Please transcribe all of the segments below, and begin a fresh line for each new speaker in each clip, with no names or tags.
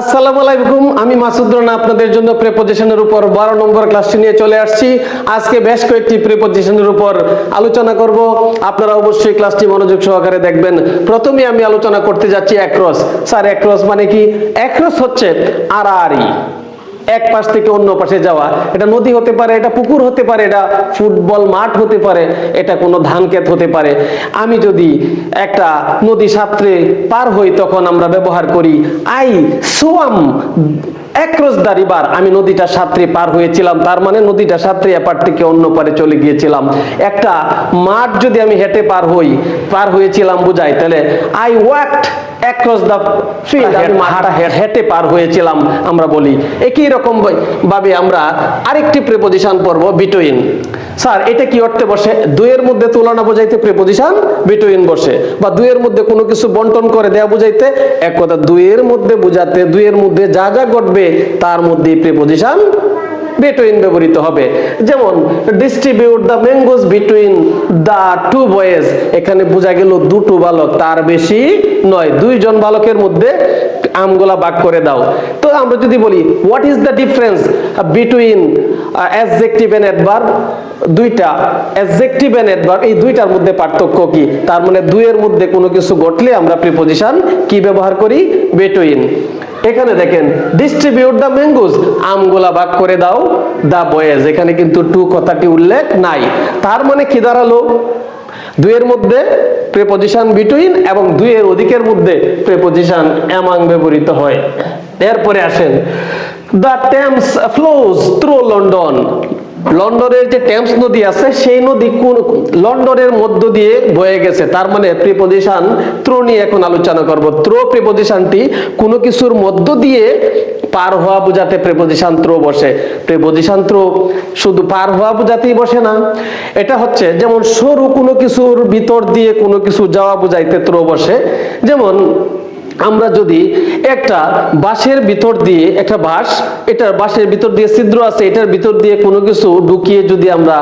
আসসালামু আলাইকুম, আমি মাসুদ রানা আপনাদের জন্য প্রেপোজিশনের উপর বারো নম্বর ক্লাসটি নিয়ে চলে আসছি। আজকে বেশ কয়েকটি প্রেপোজিশনের উপর আলোচনা করব। আপনারা অবশ্যই ক্লাসটি মনোযোগ সহকারে দেখবেন। প্রথমে আমি আলোচনা করতে যাচ্ছি অ্যাক্রস স্যার অ্যাক্রস মানে কি? অ্যাক্রস হচ্ছে আড়াআড়ি এক পাশ থেকে অন্য পাশে যাওয়া। এটা নদী হতে পারে, এটা পুকুর হতে পারে, এটা ফুটবল মাঠ হতে পারে, এটা কোনো ধান ক্ষেত হতে পারে। আমি যদি একটা নদী সাঁতরে পার হই, তখন আমরা ব্যবহার করি I swam. Across the river আমি নদীটা সাঁতরে পার হয়েছিলাম তার মানে নদীটা সাঁতরে এপার থেকে অন্য পারে চলে গিয়েছিলাম। একটা মাঠ যদি আমি হেঁটে পার হই পার হয়েছিলাম বুঝাই তাহলে I walked across the field আমি মাঠটা হেঁটে পার হয়েছিলাম আমরা বলি। একই রকম ভাবে- আমরা আরেকটি প্রেপোজিশন পড়ব বিটুইন স্যার এটা কি অর্থে বসে? দুইয়ের মধ্যে তুলনা বোঝাইতে প্রেপোজিশন বিটুইন বসে। বা দুইয়ের মধ্যে কোনো কিছু বন্টন করে দেয়া বুঝাইতে এক কথা দুইয়ের মধ্যে বোঝাতে দুইয়ের মধ্যে যা যা ঘটবে তার মধ্যে প্রিপোজিশন বিটুইন ব্যবহৃত হবে। যেমন distribute the mangoes between the two boys এখানে বোঝা গেল দুটো বালক, তার বেশি নয়। দুইজন বালকের মধ্যে আমগুলা ভাগ করে দাও। তো আমরা যদি বলি what is the difference between adjective and adverb দুইটা। অ্যাডজেক্টিভ এন্ড অ্যাডভার্ব এই দুইটার মধ্যে পার্থক্য কি? তার মানে দুইয়ের মধ্যে কোনো কিছু ঘটলে আমরা প্রিপোজিশন কি ব্যবহার করি? বিটুইন এখানে দেখেন ডিস্ট্রিবিউট দ্য ম্যাঙ্গোস আমগুলা ভাগ করে দাও দা বয়েজ এখানে কিন্তু টু কথাটি উল্লেখ নাই। তার মানে কি দাঁড়াল? দুইয়ের মধ্যে প্রেপোজিশন বিটুইন এবং দুইয়ের অধিকের মধ্যে প্রেপোজিশন অ্যামাং ব্যবহৃত হয়। এরপরে আসেন the Thames flows through London লন্ডনের যে টেমস নদী আছে, সেই নদী কোন লন্ডনের মধ্য দিয়ে বয়ে গেছে। তার মানে প্রিপোজিশন ত্রো নিয়ে এখন আলোচনা করব। ত্রো প্রিপোজিশনটি কোনো কিছুর মধ্য দিয়ে পার হওয়া বোঝাতে প্রেপোজিশন ত্রো বসে। প্রেপোজিশন ত্রো শুধু পার হওয়া বোঝাতেই বসে না। এটা হচ্ছে যেমন সরু কোনো কিছুর ভিতর দিয়ে কোনো কিছু যাওয়া বোঝাইতে ত্রো বসে, যেমন আমরা যদি একটা বাঁশের ভিতর দিয়ে, একটা বাঁশ, এটার বাঁশের ভিতর দিয়ে ছিদ্র আছে, এটার ভিতর দিয়ে কোনো কিছু ঢুকিয়ে যদি আমরা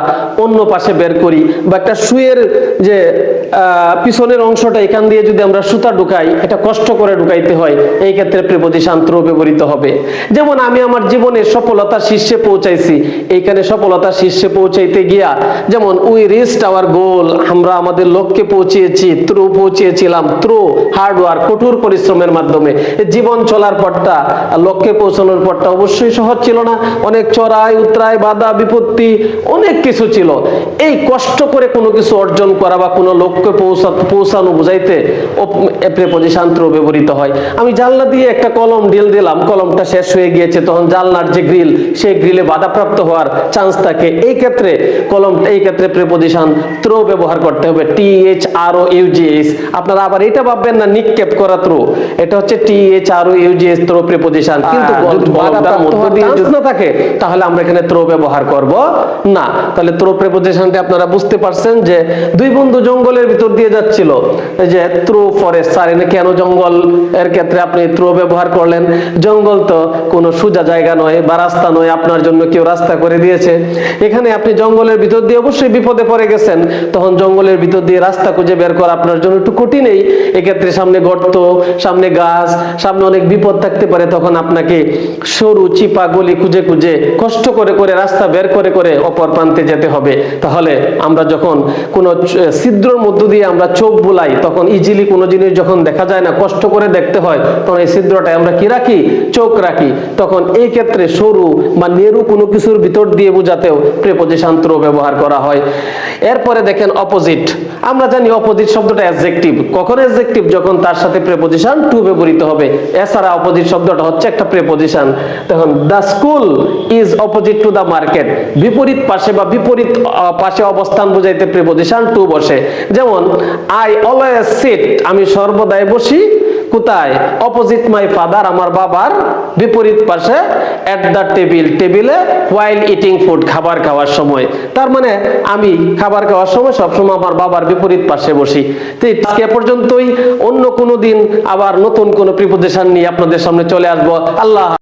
অন্য পাশে বের করি বা একটা শুয়ের যে পিছনের অংশটা এখান দিয়ে যদি আমরা সুতা ঢুকাই, এটা কষ্ট করে ঢুকাইতে হয়, এই ক্ষেত্রে প্রেপোজিশন ত্র ব্যবহৃত হবে। যেমন আমি আমার জীবনের সফলতার শীর্ষে পৌঁছাইছি, এইখানে সফলতার শীর্ষে পৌঁছাইতে গিয়া, যেমন উই রিস্ট আওয়ার গোল, আমরা আমাদের লক্ষ্যে পৌঁছেছি ত্রু পৌঁছিয়েছিলাম, ত্রু, হার্ড কঠোর কঠোর পরিশ্রমের মাধ্যমে। জীবন চলার পথটা, লক্ষ্যে পৌঁছানোর পথটা অবশ্যই সহজ ছিল না। অনেক চড়াই, উতরাই, বাধা, বিপত্তি, অনেক কিছু ছিল। এই কষ্ট করে কোনো কিছু অর্জন করা বা কোনো লক্ষ্যে পৌঁছা, পৌঁছানো বুঝাইতে প্রেপোজিশন ত্রু ব্যবহৃত হয়। আমি জানলা দিয়ে একটা কলম ডিল দিলাম। কলমটা শেষ হয়ে গিয়েছে। তখন জানলার যে গ্রিল, সেই গ্রিলে বাধাপ্রাপ্ত হওয়ার চান্স থাকে। এই ক্ষেত্রে কলম, এই ক্ষেত্রে প্রেপোজিশন ত্রো ব্যবহার করতে হবে। টি এইচ আর ও ইউজিএস আপনারা আবার এটা ভাববেন না, নিক্ষেপ করা ত্রো এটা হচ্ছে টি এইচ আর ও ইউজিএস ত্রো প্রেপোজিশন কিন্তু যদি বাধাপ্রাপ্ত হওয়ার চান্স না থাকে তাহলে আমরা এখানে ত্রো ব্যবহার করব না। তাহলে ত্রো প্রেপোজিশনটি আপনারা বুঝতে পারছেন যে দুই বন্ধু জঙ্গলের ভিতর দিয়ে যাচ্ছিল। এই যে ত্রো ফরেস্ট স্যার এনে কেন জঙ্গল? এর ক্ষেত্রে আপনি ত্রো ব্যবহার করলেন। জঙ্গল তো কোনো সোজা জায়গা নয় বা রাস্তা নয় আপনার জন্য কেউ রাস্তা করে দিয়েছে। এখানে আপনি জঙ্গলের ভিতর দিয়ে অবশ্যই বিপদে পড়ে গেছেন। তখন জঙ্গলের ভিতর দিয়ে রাস্তা খুঁজে বের করা আপনার জন্য একটু কঠিনই। এক্ষেত্রে সামনে গর্ত সামনে গাছ, সামনে অনেক বিপদ থাকতে পারে, তখন আপনাকে সরু, চিপা গলি খুঁজে খুঁজে কষ্ট করে করে রাস্তা বের করে করে অপর প্রান্তে যেতে হবে। তাহলে আমরা যখন কোনো ছিদ্রর মধ্য দিয়ে আমরা চোখ বুলাই, তখন ইজিলি কোনো জিনিস যখন দেখা যায় না, কষ্ট করে দেখতে হয়, তখন এই ছিদ্রটায় আমরা কি রাখি? চোখ রাখি। তখন এই ক্ষেত্রে সরু বা নেরু কোনো কিছুর ভিতর দিয়ে বোঝাতেও প্রেপোজিশন ব্যবহার করা হয়। এরপরে দেখেন অপোজিট আমরা জানি অপোজিট শব্দটা অ্যাডজেক্টিভ কখন অ্যাডজেক্টিভ যখন তার সাথে প্রেপোজিশন টু ব্যবহৃত হবে। এছাড়া অপোজিট শব্দটা হচ্ছে একটা প্রেপোজিশন তখন the school is opposite to the market বিপরীত পাশে বা বিপরীত পাশে অবস্থান বুঝাইতে প্রেপোজিশন টু বসে। যেমন আই অলওয়েজ সিট আমি সর্বদাই বসি। কোথায়? অপোজিট মাই ফাদার আমার বাবার বিপরীত পাশে এট দ্য টেবিল টেবিলে ওয়াইল ইটিং ফুড খাবার খাওয়ার সময়। তার মানে আমি খাবার খাওয়ার সময় সবসময় আমার বাবার বিপরীত পাশে বসি। তো আজকে পর্যন্তই। অন্য কোনো দিন আবার নতুন কোনো প্রিপোজিশন নিয়ে আপনাদের সামনে চলে আসব। আল্লাহ